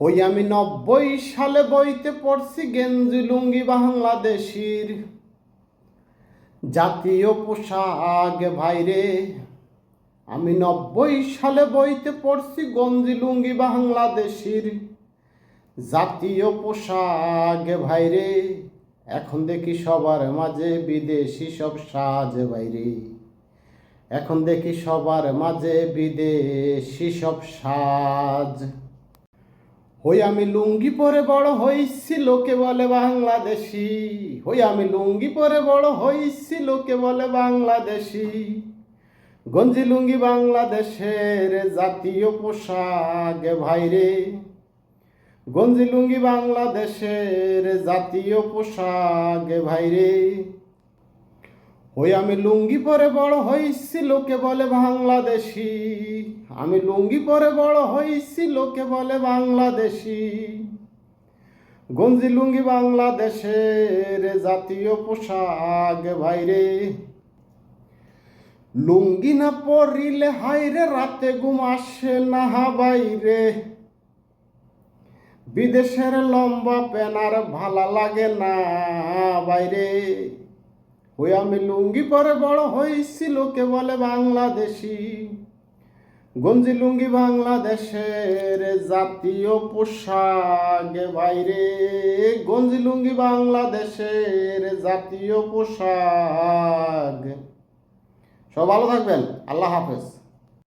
হই আমি নব্বই সালে বইতে পড়ছি গেঞ্জি লুঙ্গি বাংলাদেশির। জাতীয় পোশাক ভাইরে আমি নব্বই সালে বইতে পড়ছি গঞ্জি লুঙ্গি বাংলাদেশির। জাতীয় পোশাক ভাইরে এখন দেখি সবার মাঝে বিদেশি সব সাজ বাইরে এখন দেখি সবার মাঝে বিদেশি সব সাজ। হই আমি লুঙ্গি পরে বড় হইছি, লোকে বলে বাংলাদেশি। হই আমি লুঙ্গি পরে বড় হইছি, লোকে বলে বাংলাদেশি। গঞ্জি লুঙ্গি বাংলাদেশের জাতীয় পোশাক ভাইরে গঞ্জি লুঙ্গি বাংলাদেশের জাতীয় পোশাক ভাইরে ওই আমি লুঙ্গি পরে বড় হইছি, লোকে বলে বাংলাদেশি। আমি লুঙ্গি পরে বড় হইছি, লোকে বলে বাংলাদেশি। গঞ্জি লুঙ্গি বাংলাদেশের জাতীয় পোশাক, ভাইরে। লুঙ্গি না পরিলে হাইরে রাতে ঘুম আসে না বাইরে। বিদেশের লম্বা পেনার ভালা লাগে না বাইরে। ওই আমি লুঙ্গি পরে বড় হয়েছি লোকে বলে বাংলাদেশি। গঞ্জি লুঙ্গি বাংলাদেশের জাতীয় পোশাক। বাইরে, গঞ্জি লুঙ্গি বাংলাদেশের জাতীয় পোশাক। সব ভালো থাকবেন। আল্লাহ হাফেজ।